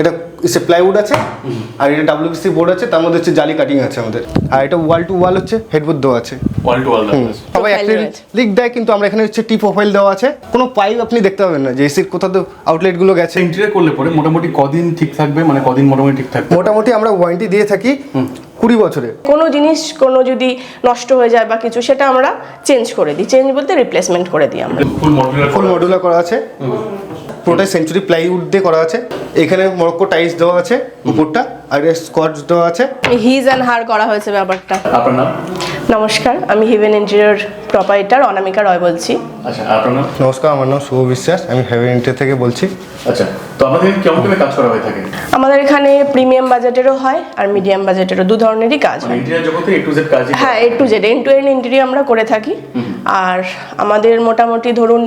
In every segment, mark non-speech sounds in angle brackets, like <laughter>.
এটা সে প্লাইউড আছে আর এটা ডাব্লিউবিসি বোর্ড আছে তার মধ্যে হচ্ছে জালি কাটিং আছে আমাদের। আর এটা ওয়াল টু ওয়াল হচ্ছে হেডবোর্ড দেওয়া আছে। ওয়াল টু ওয়াল সবাই Profile অ্যাক্রিলিক লিক দেয় কিন্তু আমরা এখানে হচ্ছে টি প্রোফাইল দেওয়া আছে। কোনো পাইপ আপনি দেখতে পাবেন না যে এসির কোথাও তো আউটলেটগুলো গেছে। ইন্টেরিয়র করলে পরে মোটামুটি কদিন ঠিক থাকবে? মানে কদিন মোটামুটি ঠিক থাকবে? মোটামুটি আমরা ওয়ারেন্টি দিয়ে থাকি কুড়ি বছরে। কোনো জিনিস কোনো যদি নষ্ট হয়ে যায় বা কিছু সেটা আমরা চেঞ্জ করে দিই। চেঞ্জ বলতে রিপ্লেসমেন্ট করে দিই আমরা। ফুল মডুলার ফুল মডুলার করা আছে। পুরোটাই সেঞ্চুরি প্লাইউড দিয়ে করা আছে। এখানে মরক্কো টাইলস দেওয়া আছে উপরটা আর স্কচ দেওয়া আছে। হিজ অ্যান্ড হার করা হয়েছে ব্যাপারটা। আপনার নাম? নমস্কার আমি heaven interior proprietor Anamika Roy বলছি। আচ্ছা আপনার নাম? নমস্কার আমার নাম শুভ বিশ্বাস আমি হেভেন ইন্টার থেকে বলছি। আচ্ছা তো আমাদের কেমন ভাবে কাজ করা হয়ে থাকে? আমাদের এখানে প্রিমিয়াম বাজেটেরও হয় আর মিডিয়াম বাজেটেরও দু ধরনেরই কাজ মানে হয়। ইন্টেরিয়র জগতে এ টু জেড কাজ হ্যাঁ A to Z end to end interior আমরা করে থাকি। আর আমাদের মোটামুটি ধরুন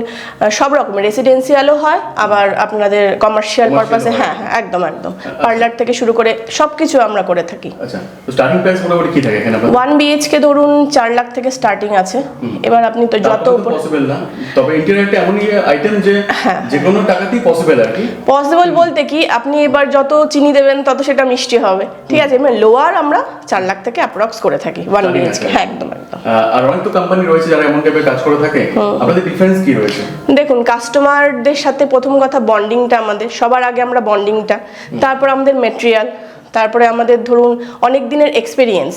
সব রকমের রেসিডেন্সিয়ালও হয় আবার আপনাদের কমার্শিয়াল পারপাসে হ্যাঁ। হ্যাঁ একদম একদম। পার্লার থেকে শুরু করে সব কিছু আমরা করে থাকি। আচ্ছা তো স্টার্টিং প্রাইস মোটামুটি কি থাকে এখানে ওয়ান বিএইচকে ধরুন চার লাখ থেকে স্টার্টিং আছে। এবার আপনি তো যত পসিবল না। তবে ইন্টেরিয়র একটা এমনই আইটেম যে হ্যাঁ। যে কোনো টাকাতেই পসিবল আর কি। পসিবল বলতে কি আপনি এবার যত চিনি দেবেন তত সেটা মিষ্টি হবে। ঠিক আছে? মানে লোয়ার আমরা চার লাখ থেকে অ্যাপ্রক্স করে থাকি ওয়ান বিএইচকে হ্যাঁ একদম একদম। আর অনেক তো কোম্পানি রয়েছে যারা এমন টাইপের কাজ করে থাকে। আপনাদের ডিফারেন্স কি রয়েছে? দেখুন কাস্টমারদের সাথে প্রথম কথা বন্ডিংটা আমাদের। সবার আগে আমরা বন্ডিংটা তারপর আমাদের মেটেরিয়াল তারপরে আমাদের ধরুন অনেক দিনের এক্সপিরিয়েন্স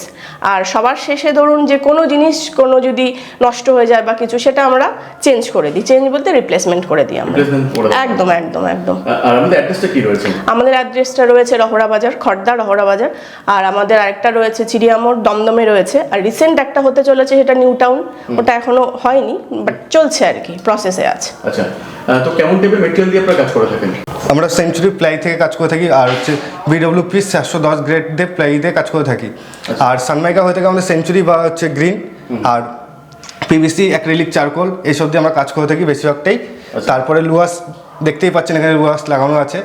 আর সবার শেষে ধরুন যে কোনো জিনিস কোনো যদি নষ্ট হয়ে যায় বা কিছু সেটা আমরা চেঞ্জ করে দিই। চেঞ্জ বলতে রিপ্লেসমেন্ট করে দিই আমরা। একদম একদম একদম। আর আমাদের অ্যাড্রেসটা কি রয়েছে? আমাদের অ্যাড্রেসটা রয়েছে রহরা বাজার খড়দা রহরা বাজার। আর আমাদের আরেকটা রয়েছে চিড়িয়ামোড় দমদমে রয়েছে। আর রিসেন্ট একটা হতে চলেছে সেটা নিউ টাউন। ওটা এখনও হয়নি বাট চলছে আর কি প্রসেসে আছে। আচ্ছা তো কেমন টাইপের মেটেরিয়াল দিয়ে আপনারা কাজ করে থাকেন? আমরা সেঞ্চুরি প্লাই থেকে কাজ করে থাকি আর হচ্ছে বিডব্লিউ পি চারশো দশ গ্রেড দিয়ে প্লাই দিয়ে কাজ করে থাকি। আর সানমাইকা হয়ে থাকে আমাদের সেঞ্চুরি বা হচ্ছে গ্রিন আর পিভিসি অ্যাক্রিলিক চারকোল এইসব দিয়ে আমরা কাজ করে থাকি বেশিরভাগটাই। তারপরে লুয়াস দেখতেই পাচ্ছেন এখানে লুয়াস লাগানো আছে।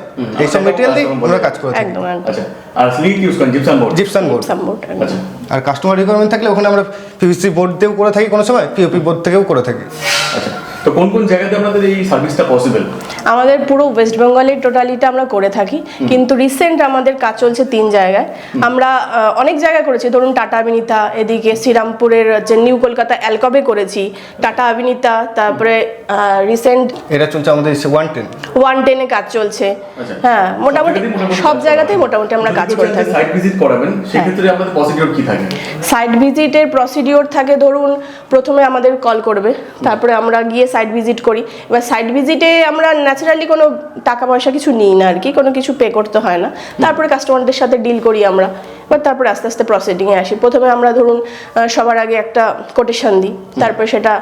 এইসব মেটেরিয়াল দিয়ে আমরা কাজ করে থাকি। আচ্ছা আর স্লিট ইউজ করেন জিপসাম বোর্ড জিপসান বোর্ড আচ্ছা। আর কাস্টমার রিকোয়ারমেন্ট থাকলে ওখানে আমরা পিভিসি বোর্ড দিয়েও করে থাকি কোনো সময় পিওপি বোর্ড থেকেও করে থাকি। আচ্ছা তো কোন কোন জায়গাতে আপনাদের এই সার্ভিসটা পসিবল আমাদের পুরো ওয়েস্ট বেঙ্গলের টোটালিটা আমরা করে থাকি কিন্তু রিসেন্ট আমাদের কাজ চলছে তিন জায়গায়। আমরা অনেক জায়গায় করেছি ধরুন টাটা আবিনিতা এদিকে শ্রীরামপুরের যে নিউ কলকাতা অ্যালকবে করেছি টাটা আবিনিতা তারপরে রিসেন্ট এটা চলছে আমাদের ওয়ান টেন ওয়ান টেনে কাজ চলছে। আচ্ছা। হ্যাঁ মোটামুটি সব জায়গাতেই মোটামুটি আমরা কাজ করে থাকি। সাইট ভিজিট করাবেন সেক্ষেত্রে আপনাদের প্রসিডিওর কি থাকে? সাইট ভিজিটের প্রসিডিওর থাকে ধরুন প্রথমে আমাদের কল করবে তারপরে আমরা গিয়ে সাইট ভিজিট করি। এবার সাইট ভিজিটে আমরা ন্যাচারালি কোনো টাকা পয়সা কিছু নিই না আর কি কোনো কিছু পে করতে হয় না। তারপরে কাস্টমারদের সাথে ডিল করি আমরা। এবার তারপরে আস্তে আস্তে প্রসেডিংয়ে আসি। প্রথমে আমরা ধরুন সবার আগে একটা কোটেশন দিই। তারপরে সেটা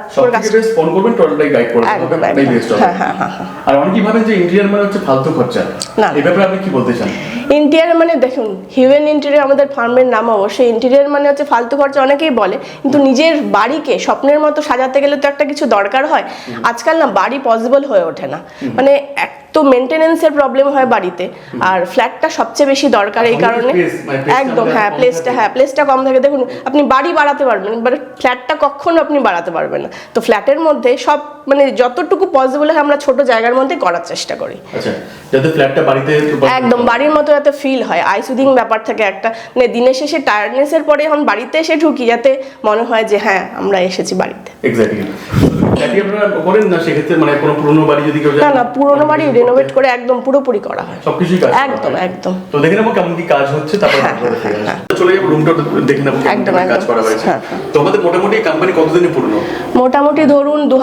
হ্যাঁ হ্যাঁ হ্যাঁ আর অনেকেই ভাবেন যে ইন্টেরিয়ার মানে হচ্ছে ফালতু খরচা। না। এই ব্যাপারে আপনি কি বলতে চান? ইন্টেরিয়ার মানে দেখুন হিউম্যান ইন্টেরিয়ার আমাদের ফার্মের নাম অবশ্যই। ইন্টেরিয়ার মানে হচ্ছে ফালতু খরচা অনেকেই বলে কিন্তু নিজের বাড়িকে স্বপ্নের মতো সাজাতে গেলে তো একটা কিছু দরকার হয়। আজকাল না বাড়ি পসিবল হয়ে ওঠে না। মানে এক তো মেনটেনেন্সের প্রবলেম হয় বাড়িতে। আর ফ্ল্যাটটা সবচেয়ে বেশি দরকার এই কারণে। মানে একদম হ্যাঁ প্লেসটা হ্যাঁ প্লেসটা কম থাকে। দেখুন আপনি বাড়ি বাড়াতে পারবেন বাট ফ্ল্যাটটা কখনো আপনি বাড়াতে পারবেন না। তো ফ্ল্যাটের মধ্যে সব মানে যতটুকু পসিবল হয় আমরা ছোট জায়গার মধ্যে করার চেষ্টা করি। আচ্ছা যাতে ফ্ল্যাটটা বাড়িতে একদম বাড়ির মতো যাতে ফিল হয়। আইসুদিং ব্যাপার থাকে একটা। মানে দিনের শেষে টায়ার্ডনেসের পরে এখন বাড়িতে এসে ঢুকি যাতে মনে হয় যে হ্যাঁ আমরা এসেছি বাড়িতে। এক্স্যাক্টলি আপনারা করেন না? সেক্ষেত্রে মানে কোনো পুরনো বাড়ি যদি কেউ না না পুরোনো বাড়ি রেনোভেট করে একদম পুরোপুরি করা হয়। সবকিছুই কাজ একদম, একদম। তো দেখে নেব কেমন কি কাজ হচ্ছে তারপর। চলে যাব রুমটা দেখে নেব একদম, কাজ করা হয়েছে। হ্যাঁ, হ্যাঁ। তো আমাদের মোটামুটি কোম্পানি কতদিনে পুরনো মোটামুটি ধরুন দু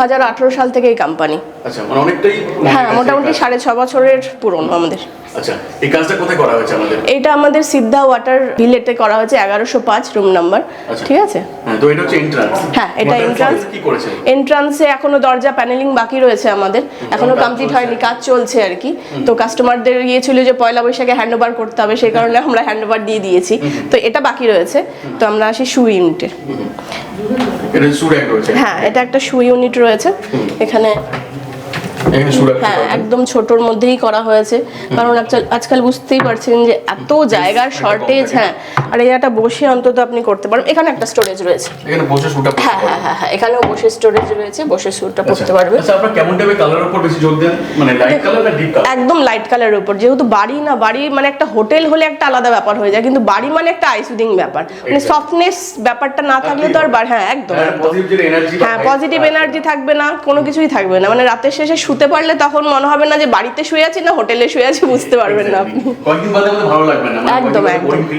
সাল থেকে এই কোম্পানি আচ্ছা মানে অনেকটাই হ্যাঁ মোটামুটি সাড়ে ছ বছরের পুরনো আমাদের। আচ্ছা এই কাজটা কোথায় করা হয়েছে আমাদের? এইটা আমাদের সিদ্ধা ওয়াটার ভিলেটে করা হয়েছে এগারোশো পাঁচ রুম নাম্বার আচ্ছা। ঠিক আছে? হ্যাঁ তো এটা হচ্ছে এন্ট্রান্স হ্যাঁ এটা এন্ট্রান্স কি করেছেন এন্ট্রান্সে এখনও দরজা প্যানেলিং বাকি রয়েছে আমাদের। এখনও কমপ্লিট হয়নি কাজ চলছে। আর কি। তো কাস্টমারদের ইয়ে ছিল যে পয়লা বৈশাখে হ্যান্ড ওভার করতে হবে সেই কারণে আমরা হ্যান্ড ওভার দিয়ে দিয়েছি। তো এটা বাকি রয়েছে। তো আমরা আসি শু ইউনিটে হ্যাঁ এটা একটা শু ইউনিট রয়েছে। এখানে হ্যাঁ একদম ছোটর মধ্যেই করা হয়েছে। কারণ আজকাল- আজকাল বুঝতেই পারছেন যে এত জায়গার শর্টেজ হ্যাঁ আর এই একটা বসে অন্তত আপনি করতে পারেন। এখানে একটা স্টোরেজ রয়েছে। এখানে বসে হ্যাঁ হ্যাঁ হ্যাঁ হ্যাঁ এখানেও বসে স্টোরেজ রয়েছে বসে পরতে আচ্ছা। পারবে আচ্ছা আপনার কেমন টাইপের কালারের উপর বেশি জোর দেন? মানে লাইট কালার না ডিপ কালার একদম লাইট কালারের উপর। যেহেতু বাড়ি না বাড়ি মানে একটা হোটেল হলে একটা আলাদা ব্যাপার হয়ে যায় কিন্তু বাড়ি মানে একটা আইসুদিং ব্যাপার। মানে. সফটনেস ব্যাপারটা না থাকলে তো আর হ্যাঁ একদম হ্যাঁ, energy বা হ্যাঁ পজিটিভ এনার্জি থাকবে না কোনো কিছুই থাকবে না। মানে রাতের শেষে শুতে পারলে তখন মনে হবে না যে বাড়িতে শুয়ে আছি না হোটেলে শুয়ে আছি বুঝতে পারবেন না আপনি। কয়েকদিন বাদে আমাদের ভালো লাগবে না একদম, একদম। কি।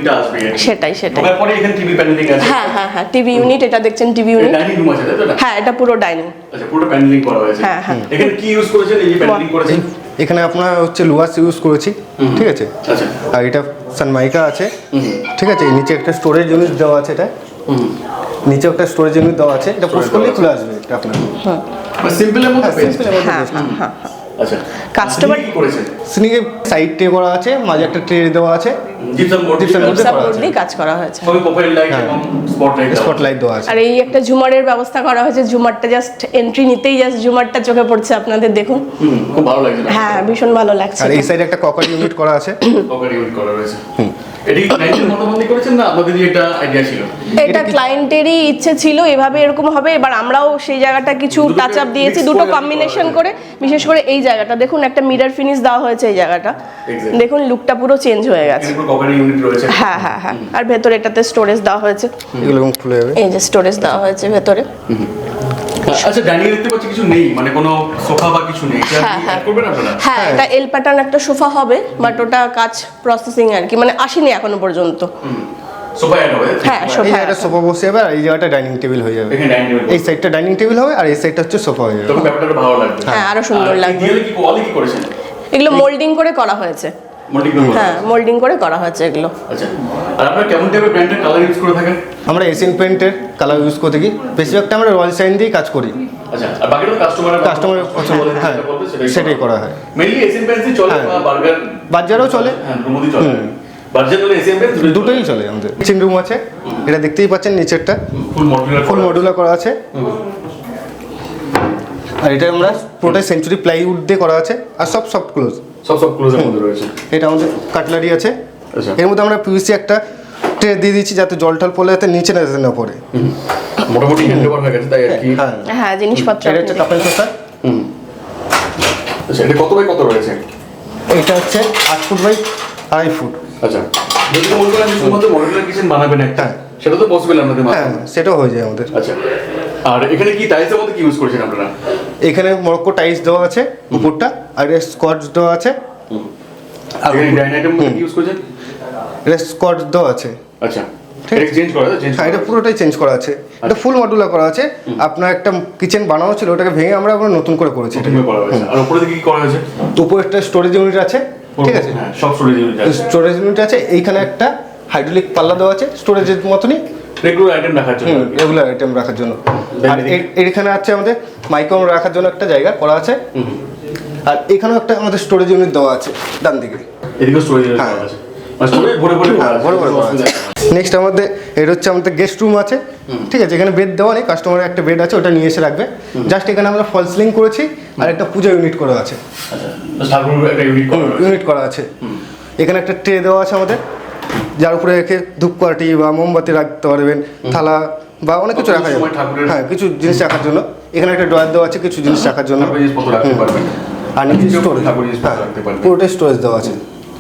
সেটাই, সেটাই। ঢোকার পরে এখানে টিভি প্যানেলিং আছে। হ্যাঁ হ্যাঁ হ্যাঁ টিভি ইউনিট এটা দেখছেন টিভি ইউনিট ডাইনিং রুম আছে তাই তো হ্যাঁ এটা পুরো ডাইনিং আচ্ছা পুরো প্যানেলিং করা হয়েছে। হ্যাঁ, হ্যাঁ। এখানে কি ইউজ করেছেন? এই যে প্যানেলিং করেছেন? এখানে আপনার হচ্ছে লুয়াস ইউজ করেছি ঠিক আছে? আচ্ছা। আর এটা সানমাইকা আছে ঠিক আছে? নিচে একটা স্টোরেজ ইউনিট দেওয়া আছে এটা। হুম। নিচে একটা স্টোরেজ ইউনিট দেওয়া আছে এটা পুশ করলেই খুলে আসবে এটা আপনার মানে সিম্পলের মধ্যে হ্যাঁ, simple এর মধ্যে হ্যাঁ। হ্যাঁ হ্যাঁ আচ্ছা। Customer- আপনি কি করেছেন স্নিকে সাইড ট্রে করা আছে মাঝে একটা ট্রে দেওয়া আছে। জিপসাম বোর্ড আছে। বোর্ড দিয়ে কাজ করা হয়েছে। সবই প্রোফাইল লাইট হ্যাঁ। এবং স্পট লাইট স্পটলাইট দেওয়া আছে। আর এই একটা ঝুমারের ব্যবস্থা করা হয়েছে ঝুমারটা জাস্ট এন্ট্রি নিতেই জাস্ট ঝুমারটা চোখে পড়ছে আপনাদের দেখুন। খুব ভালো লাগছে হ্যাঁ ভীষণ ভালো লাগছে। আর এই সাইডে একটা ককার ইউনিট করা আছে। ওকে ইউজ করা রয়েছে। এটি ক্লায়েন্টের মতামত করেছেন না? আপনাদেরই এটা আইডিয়া ছিল? এটা ক্লায়েন্টেরই ইচ্ছে ছিল এভাবে এরকম হবে। এবার আমরাও সেই জায়গাটা কিছু টাচ আপ দিয়েছি দুটো কম্বিনেশন করে বিশেষ করে এই জায়গাটা। দেখুন একটা মিরর ফিনিশ দেওয়া হয়েছে এই জায়গাটা। দেখুন লুকটা পুরো চেঞ্জ হয়ে গেছে। এখানে পুরো কভার ইউনিট রয়েছে। হ্যাঁ হ্যাঁ হ্যাঁ। আর ভেতরে এটাতে স্টোরেজ দেওয়া হয়েছে। এগুলো খুলে যাবে? এই যে স্টোরেজ দেওয়া হয়েছে ভেতরে। আচ্ছা ডাইনিং দেখতে পাচ্ছি কিছু নেই মানে কোনো সোফা বা কিছু নেই। হ্যাঁ, হ্যাঁ। আপনারা? হ্যাঁ এটা এল প্যাটার্ন একটা সোফা হবে বাট ওটা কাজ প্রসেসিং আর কি মানে আসেনি এখনও পর্যন্ত। সোফা অ্যাড হবে হ্যাঁ, সোফা সোফা বসে যাবে আর এই জায়গাটা ডাইনিং টেবিল হয়ে যাবে। এই সাইডটা ডাইনিং টেবিল হবে আর এই সাইডটা হচ্ছে সোফা হয়ে যাবে। তখন ব্যাপারটা আরও ভালো লাগবে। হ্যাঁ, আরও সুন্দর লাগবে। কি ওয়ালে করেছেন? এগুলো মোল্ডিং করে করা হয়েছে। হ্যাঁ মোল্ডিং করে করা হয়েছে এগুলো। আচ্ছা আর আপনারা কেমন টাইপের ব্র্যান্ডের কালার ইউজ করে থাকেন? আমরা এশিয়ান পেন্টের কালার ইউজ করে থাকি। বেশিরভাগটা আমরা রয়্যাল সাইন দিয়ে কাজ করি। আচ্ছা কাস্টমারের কাস্টমারের পছন্দ হ্যাঁ সেটাই করা হয়। মেইনলি চলে হ্যাঁ। বাজারও চলে। হ্যাঁ দুটোই চলে? আমাদের। কিচেন রুম আছে এটা দেখতেই পাচ্ছেন নিচেরটা। ফুল মডুলার ফুল করা আছে। আর এটা আমরা পুরোটাই সেঞ্চুরি প্লাইউড দিয়ে করা আছে। আর সব সফট ক্লোজ সব সব ক্লোজের মধ্যে রয়েছে। <laughs> এটা আমাদের কাটলারি আছে। আচ্ছা। এর মধ্যে আমরা পিভিসি একটা ট্রে দিয়ে দিচ্ছি যাতে জল টল পড়লে যাতে নিচে না যেতে না পড়ে। মোটামুটি হ্যান্ড ওভার হয়ে গেছে তাই আর কি? হ্যাঁ। হ্যাঁ জিনিসপত্র এটা হচ্ছে। কাপেল সোফা হুম। আচ্ছা এটা কত বাই কত রয়েছে? এটা হচ্ছে আট ফুট বাই আড়াই ফুট। আচ্ছা। যদি মনে করেন শুধুমাত্র মডুলার কিচেন বানাবেন একটা হ্যাঁ। সেটা তো পসিবল আপনাদের হ্যাঁ সেটাও হয়ে যায় আমাদের। আচ্ছা। আর এখানে কি টাইলসের মধ্যে কি ইউজ করেছেন আপনারা? এখানে মরক্কো টাইলস দেওয়া আছে উপরটা আর এটা স্কচ দেওয়া আছে। আর মধ্যে কি ইউজ করেছেন? এটা স্কচ দেওয়া আছে। আচ্ছা হ্যাঁ এটা পুরোটাই চেঞ্জ করা আছে। এটা ফুল মডুলার করা আছে। আপনার একটা কিচেন বানানো ছিল ওটাকে ভেঙে আমরা আবার নতুন করে করেছি আর উপরে কি করা হয়েছে? উপরে একটা স্টোরেজ ইউনিট আছে ঠিক আছে? হ্যাঁ সব স্টোরেজ ইউনিট আছে। স্টোরেজ ইউনিট আছে এইখানে একটা হাইড্রোলিক পাল্লা দেওয়া আছে স্টোরেজের মতনই। রেগুলার আইটেম রাখার জন্য। রেগুলার আইটেম রাখার জন্য। আর এখানে আছে আমাদের মাইক্রোন রাখার জন্য একটা জায়গা করা আছে। আর এখানেও একটা আমাদের স্টোরেজ ইউনিট দেওয়া আছে ডান দিকে। এদিকেও স্টোরেজ ইউনিট হ্যাঁ। আছে। মানে স্টোরেজ ভরে ভরে করা আছে ভরে ভরে কোনো করা অসুবিধা আছে। নেই। নেক্সট আমাদের এটা হচ্ছে আমাদের গেস্ট রুম আছে। ঠিক আছে এখানে বেড দেওয়া নেই কাস্টমারের একটা বেড আছে ওটা নিয়ে এসে রাখবে। জাস্ট এখানে আমরা ফল সিলিং করেছি আর একটা পূজা ইউনিট করা আছে। আচ্ছা ইউনিট ইউনিট করা আছে। এখানে একটা ট্রে দেওয়া আছে আমাদের। যার উপরে রেখে ধূপকাঠি বা মোমবাতি রাখতে পারবেন থালা বা অনেক কিছু রাখা যাবে হ্যাঁ কিছু জিনিস রাখার জন্য। এখানে একটা ড্রয়ার দেওয়া আছে কিছু জিনিস রাখার জন্য। আর নিচে স্টোরেজ পারবেন। পুরোটাই স্টোরেজ দেওয়া আছে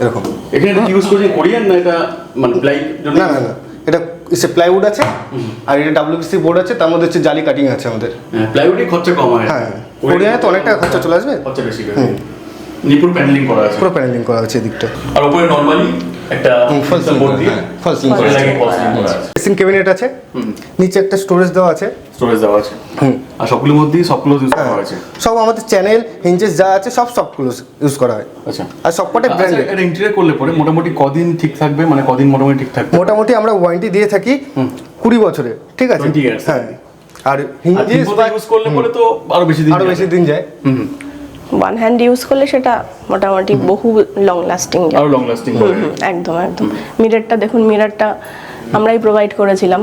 এরকম। এখানে ইউজ করছেন কোরিয়ান না এটা মানে প্লাই না না না। এটা সে প্লাইউড আছে আর এটা ডাব্লিউবিসি বোর্ড আছে তার মধ্যে হচ্ছে জালি কাটিং আছে আমাদের। প্লাইউডে খরচা কম হয়। হ্যাঁ কোরিয়ায় তো অনেক টাকা খরচা চলে আসবে? খরচা বেশি নিপুর প্যানেলিং করা আছে। পুরো প্যানেলিং করা আছে এদিকটা। আর উপরে নরমালি একটা ফল বোর্ড দিয়ে ড্রেসিং ক্যাবিনেট আছে। নিচে একটা স্টোরেজ দেওয়া আছে। স্টোরেজ দেওয়া আছে। হুম। আর সবগুলোর মধ্যেই সবগুলো ইউজ করা হয়েছে। সব আমাদের চ্যানেল হিঞ্জেস যা আছে সব সবগুলো ইউজ করা হয়। আচ্ছা। আর সবকটাই ব্র্যান্ডেড এটা ইন্টেরিয়র করলে পরে মোটামুটি কদিন ঠিক থাকবে? মানে কদিন মোটামুটি ঠিক থাকবে? মোটামুটি আমরা ওয়ারেন্টি দিয়ে থাকি কুড়ি বছরে ঠিক আছে? 20 years। হ্যাঁ। আর আর হিঞ্জেস ইউজ করলে পরে তো আরও বেশি দিন আরও বেশি দিন যায়। হুম। ওয়ান হ্যান্ড ইউজ করলে সেটা মোটামুটি বহু লং লাস্টিং আরও লং লাস্টিং হবে। একদম একদম। মিররটা দেখুন মিররটা আমরাই প্রোভাইড করেছিলাম।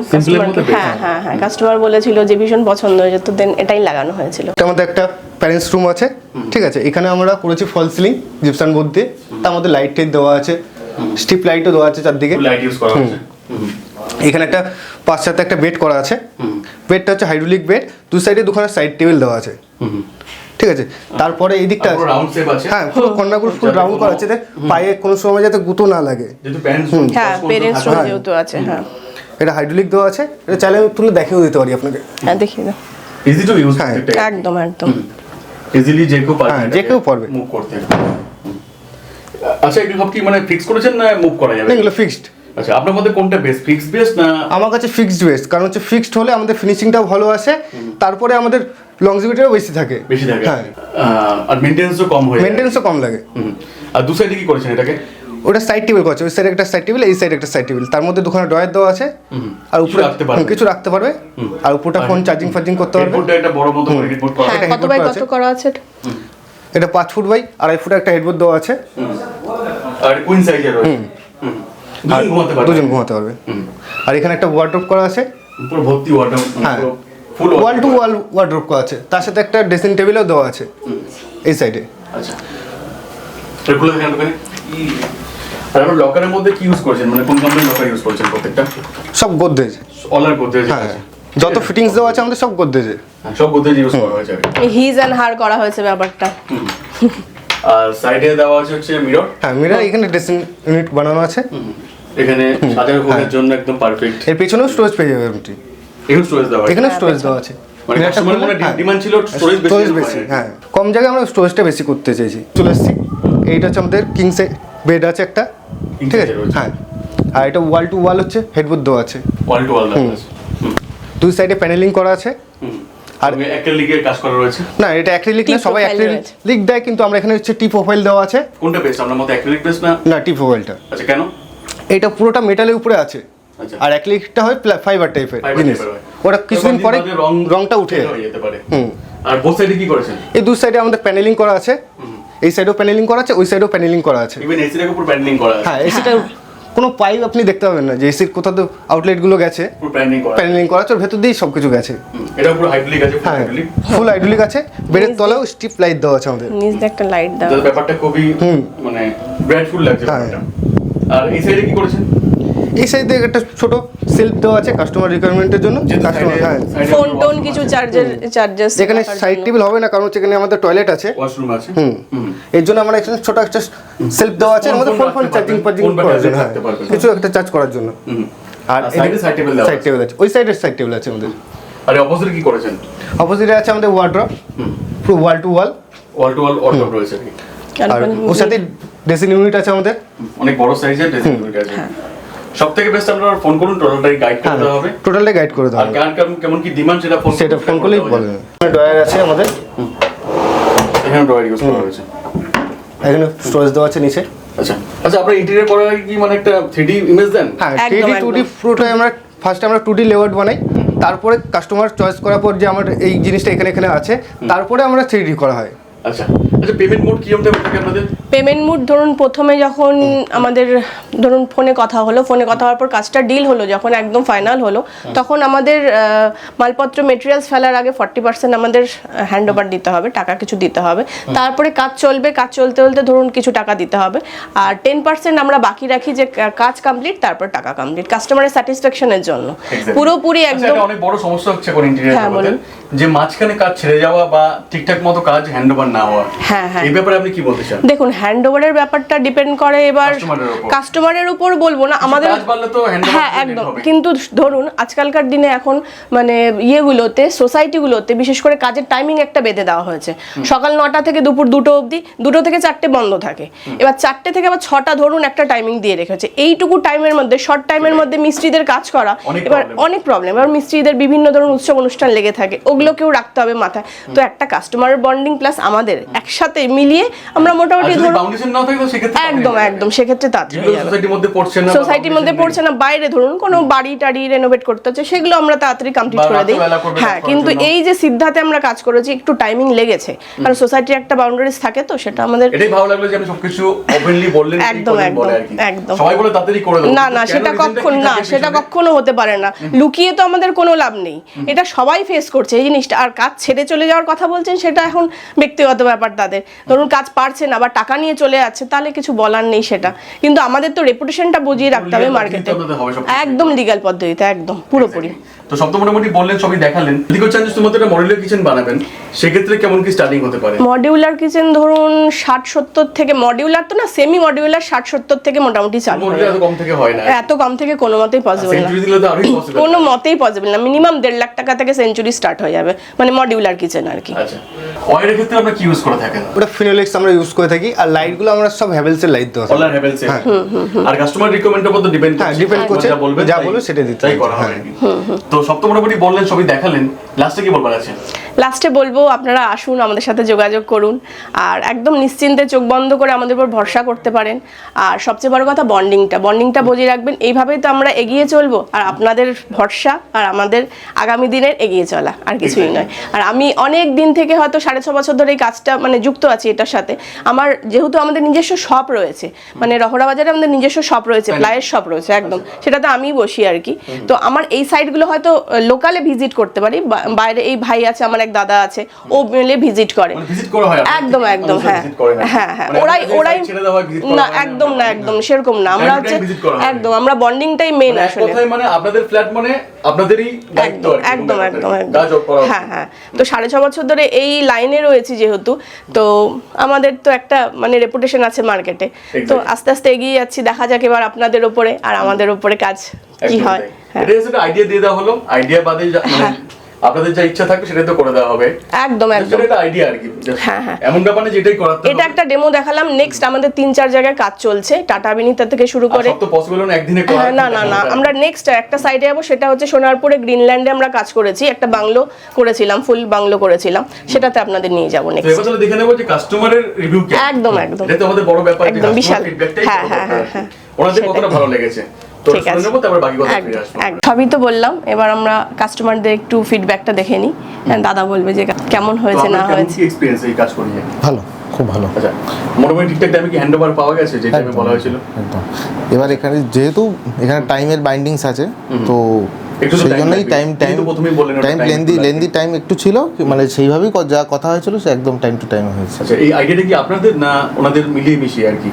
হ্যাঁ হ্যাঁ হ্যাঁ কাস্টমার বলেছিল যে ভীষণ পছন্দ হয়েছে তো দেন এটাই লাগানো হয়েছিল। আমাদের একটা প্যারেন্টস রুম আছে ঠিক আছে? এখানে আমরা করেছি ফল সিলিং জিপসান বোর্ড দিয়ে। তার মধ্যে লাইট টাইট দেওয়া আছে স্ট্রিপ লাইটও দেওয়া আছে চারদিকে। লাইট ইউজ করা হুম। এখানে একটা পাঁচ সাথে একটা বেড করা আছে। বেডটা হচ্ছে হাইড্রোলিক বেড দু সাইডে দুখানা সাইড টেবিল দেওয়া আছে। হুম। ঠিক আছে? তারপরে এই দিকটা আছে? হ্যাঁ পুরো কর্নারগুলো ফুল রাউন্ড করা আছে পায়ে কোনো সময় যাতে গুঁতো না লাগে। প্যারেন্টস হ্যাঁ যেহেতু আছে হ্যাঁ। এটা হাইড্রোলিক দেওয়া আছে। এটা চাইলে আমি তুলে দেখিয়েও দিতে পারি আপনাকে। হ্যাঁ দেখিয়ে দাও। ইজি টু ইউজ হ্যাঁ, একদম একদম। ইজিলি যে কেউ পারবে। হ্যাঁ, যে কেউ পারবে। মুভ করতে। আচ্ছা এগুলো সব কি মানে ফিক্স করেছেন না মুভ করা যাবে? না এগুলো ফিক্সড আচ্ছা আপনার মধ্যে কোনটা বেস্ট ফিক্স বেস্ট না আমার কাছে ফিক্সড বেস কারণ হচ্ছে ফিক্সড হলে আমাদের ফিনিশিংটাও ভালো আসে তারপরে আমাদের লংজিভিটিও বেশি থাকে। বেশি থাকে। হ্যাঁ। আর মেইনটেনেন্সও কম হয়ে যায়। মেনটেন্সও কম লাগে। আর দু সাইডে কি করেছেন এটাকে? ওটা সাইড টেবিল করছে ওই সাইডে একটা সাইড টেবিল এই সাইডে একটা সাইড টেবিল তার মধ্যে দুখানে ড্রয়ার দেওয়া আছে। আর কিছু উপরে রাখতে পারবে। হুম, কিছু রাখতে পারবে। আর উপরটা ফোন চার্জিং ফার্জিং করতে পারবে। হেডবোর্ডটা একটা বড় মতো হেডবোর্ড করা হ্যাঁ এটা কত বাই কত করা আছে? এটা পাঁচ ফুট বাই আড়াই ফুট একটা হেডবোর্ড দেওয়া আছে। আর কুইন সাইজের রয়েছে। দুজন ঘুমাতে পারবে। আর এখানে একটা ওয়ার্ড্রোপ করা আছে। পুরো ভর্তি ওয়ার্ডরোব হ্যাঁ। ফুল ওয়াল টু ওয়াল ওয়ার্ড্রোপ করা। আছে। তার সাথে একটা ড্রেসিং টেবিলও দেওয়া আছে। এই সাইডে আচ্ছা। আপনার লকারের মধ্যে কি ইউজ করেছেন? মানে কোন কোম্পানির লকার ইউজ করেছেন প্রত্যেকটা? সব গোদরেজ অল আর গোদরেজ হ্যাঁ যত ফিটিংস দেওয়া আছে আমাদের সব গোদরেজে হ্যাঁ, সব গোদরেজ ইউজ করা হয়েছে। হিজ অ্যান্ড হার করা হয়েছে ব্যাপারটা। আর সাইডে দেওয়া আছে হচ্ছে মিরর হ্যাঁ মিরার এখানে ড্রেসিং ইউনিট বানানো আছে। এখানে সাজার হ্যাঁ। হোমের জন্য একদম পারফেক্ট এর পেছনেও স্টোরেজ পেয়ে যাবে আপনি এখানে স্টোরেজ দেওয়া আছে। এখানে স্টোরেজ দেওয়া আছে। মানে কাস্টমার মনে হ্যাঁ। ডিমান্ড ছিল স্টোরেজ বেশি স্টোরেজ বেশি হ্যাঁ কম জায়গায় আমরা স্টোরেজটা বেশি করতে চাইছি। চলে এসেছি। এইটা হচ্ছে আমাদের কিং বেড আছে একটা। ঠিক আছে? হ্যাঁ। আর এটা ওয়াল টু ওয়াল হচ্ছে হেডবোর্ড দেওয়া আছে। ওয়াল টু ওয়াল দেওয়া আছে। দুই সাইডে প্যানেলিং করা আছে। আর অ্যাক্রিলিকের কাজ করা রয়েছে। না এটা অ্যাক্রিলিক না সবাই অ্যাক্রিলিক দেয় কিন্তু আমরা এখানে হচ্ছে টি প্রোফাইল দেওয়া আছে। কোনটা বেস্ট আপনার মতে অ্যাক্রিলিক বেস্ট না? না টি প্রোফাইলটা আচ্ছা কেন? এটা পুরোটা মেটালের উপরে আছে। আচ্ছা। আর অ্যাক্রিলিকটা হয় ফাইবার টাইপের জিনিস। ওটা কিছুদিন পরে রংটা উঠে যেতে পারে। হুম। আর বোথ সাইডে কি করেছেন? এই দু সাইডে আমাদের প্যানেলিং করা আছে। এই সাইডেও প্যানেলিং করা আছে ওই সাইডেও প্যানেলিং করা আছে। ইভেন এসিটাকে পুরো প্যান্ডিং করা আছে। হ্যাঁ এসিটা <laughs> কোনো পাইপ আপনি দেখতে পাবেন না যে এসির কোথাও তো আউটলেটগুলো গেছে। প্যানেলিং করা আছে। ভেতর দিয়েই সব কিছু গেছে। এটা পুরো হাইড্রোলিক আছে ফুল হ্যাঁ হাইড্রোলিক ফুল হাইড্রোলিক আছে বেডের তলাও স্ট্রিপ লাইট দেওয়া আছে আমাদের। নিচ একটা লাইট দেওয়া ব্যাপারটা খুবই মানে ব্রাইটফুল লাগছে হ্যাঁ। আর এই সাইডে কি করেছেন? এই সাইডে একটা ছোট সেলফ দেওয়া আছে কাস্টমার রিকোয়ারমেন্টের জন্য। কাস্টমার হ্যাঁ। ফোন টোন কিছু চার্জের চার্জেস যেখানে সাইড টেবিল হবে না কারণ হচ্ছে এখানে আমাদের টয়লেট আছে। ওয়াশরুম আছে। হুম। হুম। এর জন্য আমরা এখানে ছোট একটা সেলফ দেওয়া আছে এর ফোন- ফোন চার্জিং ফার্জিং করার জন্য। হ্যাঁ, কিছু একটা চার্জ করার জন্য। হুম। আর side table দেওয়া সাইড টেবিল আছে। ওই সাইডের সাইড টেবিল আছে আমাদের। আর অপোজিটে কি করেছেন? অপোজিটে আছে আমাদের ওয়ার্ড্রপ পুরো wall to wall wall to wall wardrobe রয়েছে। আর ওর সাথে ড্রেসিং ইউনিট আছে আমাদের। অনেক বড় সাইজের ড্রেসিং ইউনিট আছে। সব থেকে বেস্ট আপনারা ফোন করুন টোটালটাই গাইড হ্যাঁ করতে হবে। টোটালটা গাইড করে দেওয়া আর হবে। কার কেমন- কেমন কি ডিমান্ড সেটা ফোন সেটা ফোন করলেই বলে ড্রয়ার আছে আমাদের। এখানে ড্রয়ার ইউজ করা হয়েছে। এখানে স্টোরেজ দেওয়া আছে নিচে। আচ্ছা। আচ্ছা আপনারা ইন্টেরিয়র করার আগে কি মানে একটা থ্রি ইমেজ দেন? হ্যাঁ একদম, থ্রি টু ডি একদম। পুরোটাই আমরা ফার্স্ট আমরা টু ডি লেআউট বানাই। তারপরে কাস্টমার চয়েস করার পর যে আমার এই জিনিসটা এখানে এখানে আছে তারপরে আমরা থ্রি ডি করা হয়। আচ্ছা আচ্ছা পেমেন্ট মোড কীরকম থাকে আপনাদের? পেমেন্ট মুড ধরুন প্রথমে যখন আমাদের ধরুন ফোনে কথা হলো ফোনে কথা হওয়ার পর কাজটা ডিল হলো যখন একদম ফাইনাল হলো তখন আমাদের মালপত্র মেটেরিয়ালস ফেলার আগে ফর্টি পার্সেন্ট আমাদের হ্যান্ড ওভার দিতে হবে টাকা কিছু দিতে হবে। তারপরে কাজ চলবে কাজ চলতে চলতে ধরুন কিছু টাকা দিতে হবে। আর টেন পার্সেন্ট আমরা বাকি রাখি যে কাজ কমপ্লিট তারপর টাকা কমপ্লিট কাস্টমারের স্যাটিসফ্যাকশনের জন্য। পুরোপুরি আচ্ছা একদম অনেক বড় সমস্যা হচ্ছে কোন ইন্টেরিয়র হ্যাঁ। যে মাঝখানে কাজ ছেড়ে যাওয়া বা ঠিকঠাক মতো কাজ হ্যান্ড ওভার হ্যাঁ, হ্যাঁ। এই ব্যাপারে আপনি কি বলতে চান? দেখুন হ্যান্ড ওভারের ব্যাপারটা ডিপেন্ড করে এবার কাস্টমারের উপর। বলব না আমাদের হ্যাঁ একদম। কিন্তু ধরুন আজকালকার দিনে এখন মানে ইয়েগুলোতে সোসাইটিগুলোতে বিশেষ করে কাজের টাইমিং একটা বেঁধে দেওয়া হয়েছে। সকাল নটা থেকে দুপুর দুটো অবধি দুটো থেকে চারটে বন্ধ থাকে। এবার চারটে থেকে আবার ছটা ধরুন একটা টাইমিং দিয়ে রেখেছে এইটুকু টাইমের মধ্যে শর্ট টাইমের মধ্যে মিস্ত্রিদের কাজ করা এবার অনেক প্রবলেম এবার মিস্ত্রিদের বিভিন্ন ধরুন উৎসব অনুষ্ঠান লেগে থাকে ওগুলোকেও রাখতে হবে মাথায়। তো একটা কাস্টমারের বন্ডিং প্লাস আমাদের আমাদের একসাথে মিলিয়ে আমরা মোটামুটি ধরুন একদম একদম সেক্ষেত্রে তাড়াতাড়ি সোসাইটির মধ্যে পড়ছে না সোসাইটির মধ্যে পড়ছে না বাইরে ধরুন কোনো বাড়ি টাড়ি রেনোভেট করতে হচ্ছে সেগুলো আমরা তাড়াতাড়ি কমপ্লিট করে দিই। হ্যাঁ কিন্তু এই যে সিদ্ধাতে আমরা কাজ করেছি একটু টাইমিং লেগেছে। কারণ সোসাইটির একটা বাউন্ডারিজ থাকে তো সেটা আমাদের এটাই ভালো লাগল যে আপনি সবকিছু ওপেনলি বললেন একদম, একদম। একদম। সবাই বলে তাড়াতাড়ি করে দেবো না না সেটা কখন না সেটা? কখনো হতে পারে না। লুকিয়ে তো আমাদের কোনো লাভ নেই। এটা সবাই ফেস করছে এই জিনিসটা। আর কাজ ছেড়ে চলে যাওয়ার কথা বলছেন সেটা এখন ব্যক্তিগত ব্যাপার তাদের। ধরুন কাজ পারছে না বা টাকা নিয়ে চলে যাচ্ছে তাহলে কিছু বলার নেই সেটা। কিন্তু আমাদের তো রেপুটেশনটা বুঝিয়ে রাখতে হবে মার্কেটে। একদম লিগাল পদ্ধতিতে একদম পুরোপুরি। তো সব তো মোটামুটি বললেন সবই দেখালেন। যদি কেউ চান যে শুধুমাত্র একটা মডেলের কিচেন বানাবেন সেক্ষেত্রে কেমন কি স্টার্টিং হতে পারে? মডিউলার কিচেন ধরুন ষাট সত্তর থেকে মডিউলার তো না সেমি মডিউলার ষাট সত্তর থেকে মোটামুটি চালু হয়ে। মডেল এত কম থেকে হয় না। এত কম থেকে কোনো মতেই পসিবল না। সেঞ্চুরি দিলে তো আরোই পসিবল <clears throat> কোনো মতেই পসিবল না। মিনিমাম দেড় লাখ টাকা থেকে সেঞ্চুরি স্টার্ট হয়ে যাবে। মানে মডিউলার কিচেন আর কি। আচ্ছা। অয়েলের ক্ষেত্রে আপনারা কি ইউজ করে থাকেন? ওটা ফিনোলেক্স আমরা ইউজ করে থাকি আর লাইটগুলো আমরা সব হ্যাভেলসের লাইট দেওয়া অনলাইন হেভেলস আর কাস্টমার রিকমেন্ডের উপর ডিপেন্ড হ্যাঁ, depend করছে। যা বলবে যা বলবে সেটা দিতে তাই করা হ্যাঁ। আর কি। তো সপ্তম মোটামুটি বললেন সবই দেখালেন। লাস্টে কি বলবার আছে? লাস্টে বলব আপনারা আসুন আমাদের সাথে যোগাযোগ করুন। আর একদম নিশ্চিন্তে চোখ বন্ধ করে আমাদের উপর ভরসা করতে পারেন। আর সবচেয়ে বড় কথা বন্ডিংটা বন্ডিংটা বজিয়ে রাখবেন। এইভাবেই তো আমরা এগিয়ে চলবো। আর আপনাদের ভরসা আর আমাদের আগামী দিনের এগিয়ে চলা আর কিছুই নয়। আর আমি অনেক দিন থেকে হয়তো সাড়ে ছ বছর ধরে এই কাজটা মানে যুক্ত আছি এটার সাথে। আমার যেহেতু আমাদের নিজস্ব শপ রয়েছে মানে রহরা বাজারে আমাদের নিজস্ব শপ রয়েছে প্লায়ের শপ রয়েছে একদম। সেটাতে আমি বসি আর কি। তো আমার এই সাইটগুলো হয়তো লোকালে ভিজিট করতে পারি বা- বাইরে এই ভাই আছে আমার এক দাদা আছে ও মিলে ভিজিট করে। মানে হয়? একদম একদম হ্যাঁ? হ্যাঁ হ্যাঁ মানে ওরাই ওরাই হয়, না একদম না একদম। সেরকম না। আমরা হচ্ছে হয়। একদম আমরা বন্ডিংটাই মেন মানে আসলে। মানে আপনাদের ফ্ল্যাট মানে আপনাদেরই একদম একদম একদম। হ্যাঁ হ্যাঁ। তো সাড়ে ছ বছর ধরে এই লাইনে রয়েছি যেহেতু তো আমাদের তো একটা মানে রেপুটেশন আছে মার্কেটে তো আস্তে আস্তে এগিয়ে যাচ্ছি দেখা যাক এবার আপনাদের উপরে আর আমাদের উপরে কাজ কি হয়। হ্যাঁ। এটা আইডিয়া দিয়ে দেওয়া হলো। আইডিয়া বাদে মানে আপনাদের যা ইচ্ছা থাকবে সেটাই তো করে দেওয়া হবে। একদম একদম। এটা আইডিয়া আর কি। হ্যাঁ, হ্যাঁ। এমন ব্যাপার না যেটাই করাতে এটা একটা ডেমো দেখালাম। নেক্সট আমাদের তিন চার জায়গায় কাজ চলছে। টাটা বিনিতা থেকে শুরু করে তো পসিবল না একদিনে করা হ্যাঁ, না না না। আমরা নেক্সট একটা সাইডে যাব। সেটা হচ্ছে সোনারপুরে গ্রিনল্যান্ডে আমরা কাজ করেছি। একটা বাংলো করেছিলাম ফুল বাংলো করেছিলাম। সেটাতে আপনাদের নিয়ে যাব নেক্সট এবার তাহলে দেখে নেব যে কাস্টমারের রিভিউ কি একদম, একদম। এটা তো আমাদের বড় ব্যাপার একদম বিশাল। হ্যাঁ, হ্যাঁ, হ্যাঁ, হ্যাঁ। ওনাদের কতটা ভালো লেগেছে? ঠিক আছে। সবই তো বললাম এবার আমরা কাস্টমারদের একটু ফিডব্যাকটা দেখে নিই। হ্যাঁ, দাদা বলবে যে কেমন হয়েছে না হয়েছে। কি এই কাজ করিয়ে? ভালো খুব ভালো। আচ্ছা মোটামুটি ঠিকঠাক টাইমে কি হ্যান্ড ওভার পাওয়া গেছে যে টাইমে বলা হয়েছিল? একদম। এবার এখানে যেহেতু এখানে টাইমের বাইন্ডিংস আছে তো একটু সেই জন্যই টাইম টাইম তো প্রথমেই বললেন টাইম লেন্দি লেন্দি টাইম একটু ছিল মানে সেইভাবেই যা কথা হয়েছিল সে একদম টাইম টু টাইম হয়েছে। আচ্ছা এই আইডিয়াটা কি আপনাদের না ওনাদের মিলিয়ে মিশিয়ে আর কি?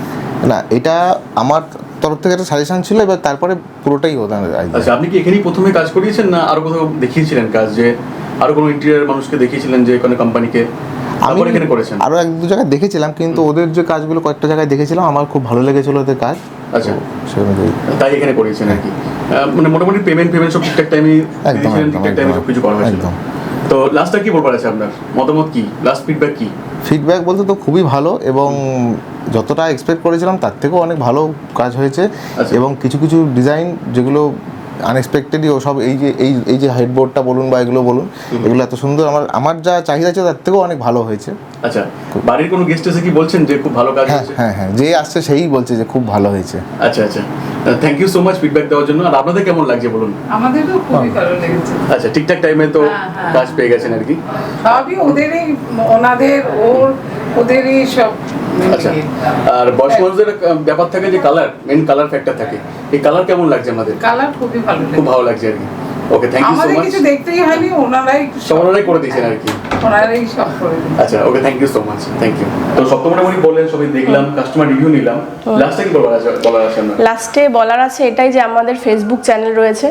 না এটা আমার তরফ থেকে একটা সাজেশন ছিল এবার তারপরে পুরোটাই ওদের। আচ্ছা আপনি কি এখানেই প্রথমে কাজ করিয়েছেন না আরও কোথাও দেখিয়েছিলেন কাজ যে আরও কোনো ইন্টেরিয়ার মানুষকে দেখিয়েছিলেন যে কোনো কোম্পানিকে আমি এখানে করেছেন? আরও এক দু জায়গায় দেখেছিলাম কিন্তু ওদের যে কাজগুলো কয়েকটা জায়গায় দেখেছিলাম আমার খুব ভালো লেগেছিল ওদের কাজ। আচ্ছা। তাই এখানে করিয়েছেন আর কি। মানে মোটামুটি পেমেন্ট পেমেন্ট সব ঠিকঠাক টাইমে ঠিকঠাক টাইমে সব কিছু করা হয়েছিল। একদম। তো লাস্টটা কি বলবার আছে আপনার? মতামত কি? লাস্ট ফিডব্যাক কি? ফিডব্যাক বলতে তো খুবই ভালো এবং যতটা এক্সপেক্ট করেছিলাম তার থেকেও অনেক ভালো কাজ হয়েছে আচ্ছা। এবং কিছু কিছু ডিজাইন যেগুলো আনএক্সপেক্টেডই ও সব এই যে এই এই যে হেডবোর্ডটা বলুন বা এগুলো বলুন এগুলো এত সুন্দর। আমার আমার যা চাহিদা ছিল তার থেকেও অনেক ভালো হয়েছে। আচ্ছা বাড়ির কোনো গেস্ট এসে কি বলছেন যে খুব ভালো কাজ হ্যাঁ হয়েছে? হ্যাঁ হ্যাঁ যে আসছে সেই বলছে যে খুব ভালো হয়েছে। আচ্ছা আচ্ছা। Thank you so much feedback দেওয়ার জন্য। আর আপনাদের কেমন লাগছে বলুন? আমাদেরও খুবই ভালো লেগেছে। আচ্ছা ঠিকঠাক টাইমে তো হ্যাঁ, হ্যাঁ। কাজ পেয়ে গেছেন আর কি। সবই ওদেরই ওনাদের ওর ওদেরই সব আচ্ছা আর বয়স মানুষদের ব্যাপার থাকে যে কালার মেন কালার ফ্যাক্টর থাকে। এই কালার কেমন লাগছে আমাদের? কালার খুবই ভালো খুব ভালো লাগছে আর কি। Okay thank you so much কিছু দেখতেই হয়নি ওনারাই সব করে দিয়েছেন আর কি। ওনারাই সব করে আচ্ছা okay thank you so much thank you তো মোটামুটি বললেন সবাই দেখলাম কাস্টমার রিভিউ নিলাম। লাস্টে কি বলার আছে বলার আছে আপনার? লাস্টে বলার আছে এটাই যে আমাদের ফেসবুক চ্যানেল রয়েছে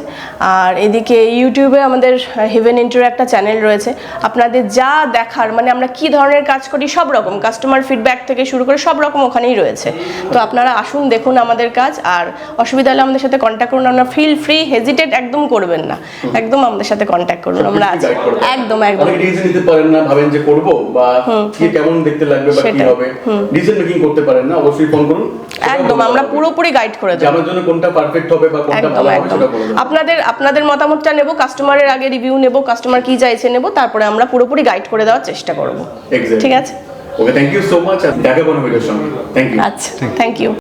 আর এদিকে ইউটিউবে আমাদের হেভেন ইন্টার একটা চ্যানেল রয়েছে। আপনাদের যা দেখার মানে আমরা কি ধরনের কাজ করি সব রকম কাস্টমার ফিডব্যাক থেকে শুরু করে সব রকম ওখানেই রয়েছে। তো আপনারা আসুন দেখুন আমাদের কাজ আর অসুবিধা হলে আমাদের সাথে কন্ট্যাক্ট করুন আমরা ফিল ফ্রি হেজিটেট একদম করবেন না। একদম আমাদের সাথে কন্ট্যাক্ট করুন আমরা আছি। একদম একদম। ডিসিশন নিতে পারেন না ভাবেন যে করব বা কি কেমন দেখতে লাগবে বা কি হবে। ডিসিশন মেকিং করতে পারেন না অবশ্যই ফোন করুন। একদম আমরা পুরোপুরি গাইড করে দেবো। আমার জন্য কোনটা পারফেক্ট হবে বা কোনটা ভালো হবে সেটা বলে দেবো। আপনাদের আপনাদের মতামতটা নেব কাস্টমারের আগে রিভিউ নেব কাস্টমার কি চাইছে নেব তারপরে আমরা পুরোপুরি গাইড করে দেওয়ার চেষ্টা করব। ঠিক আছে? Okay thank you so much দেখা কোনো ভিডিওর সঙ্গে। থ্যাংক ইউ আচ্ছা থ্যাংক ইউ